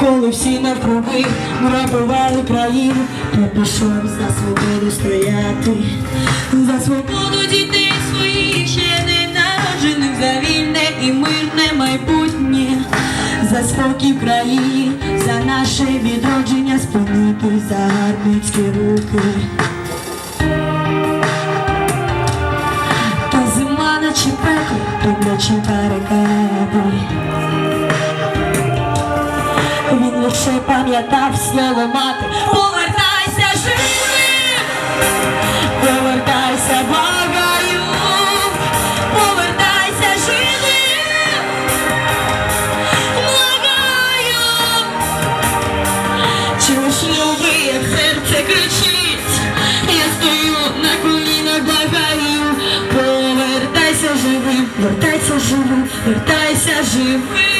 Коли всі навкруги грабували країну, то пішов за свободу стояти, за свободу дітей своїх ще не народжених, за вільне і мирне майбутнє, за спокій в країні, за наше відродження, спинити загарбницькі руки. То зима наче пекло, то вночі барикади. Лише пам'ятав слово мати Повертайся живим, повертайся, благаю, повертайся живим, благаю. Чуєш, люби, як серце кричить, я стою на колінах, благаю, повертайся живим, вертайся живим, вертайся живим.